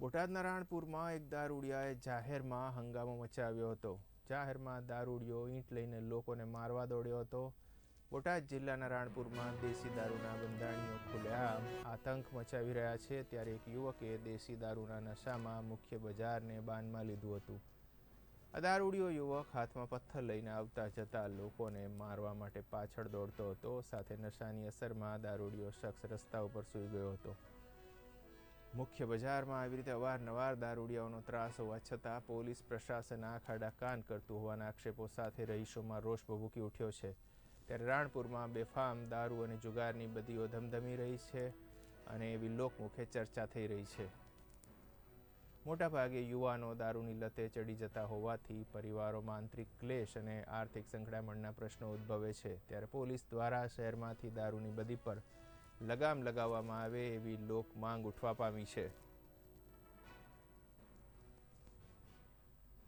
બોટાદના રાણપુરમાં એક દારૂડિયાએ જાહેરમાં હંગામો મચાવ્યો હતો. જાહેરમાં દારૂડિયો ઈંટ લઈને લોકોને મારવા દોડ્યો હતો. બોટાદ જિલ્લાના રાણપુરમાં દેશી દારૂના બંધાણીઓ ખુલ્લેઆમ આતંક મચાવી રહ્યા છે ત્યારે એક યુવકે દેશી દારૂના નશામાં મુખ્ય બજારને બાનમાં લીધું હતું. આ દારૂડિયો યુવક હાથમાં પથ્થર લઈને આવતા જતા લોકોને મારવા માટે પાછળ દોડતો હતો. સાથે નશાની અસરમાં દારૂડિયો શખ્સ રસ્તા ઉપર સૂઈ ગયો હતો. મુખ્ય બજારમાં આવી રીતે અવારનવાર દારૂડિયાઓનો ત્રાસ હોવા છતાં પોલીસ પ્રશાસન આ ખાડા કાન કરતું હોવાના આક્ષેપો સાથે રહીશોમાં રોષ ભભૂકી ઉઠ્યો છે. ત્યારે રાણપુરમાં બેફામ દારૂ અને જુગારની બદીઓ ધમધમી રહી છે અને એવી લોકમુખે ચર્ચા થઈ રહી છે. મોટાભાગે યુવાનો દારૂની લતે ચડી જતા હોવાથી પરિવારોમાં આંતરિક ક્લેશ અને આર્થિક સંકળામણના પ્રશ્નો ઉદ્ભવે છે. ત્યારે પોલીસ દ્વારા શહેરમાંથી દારૂની બદી પર લગામ લગાવવામાં આવે એવી લોક માંગ ઉઠવા પામી છે.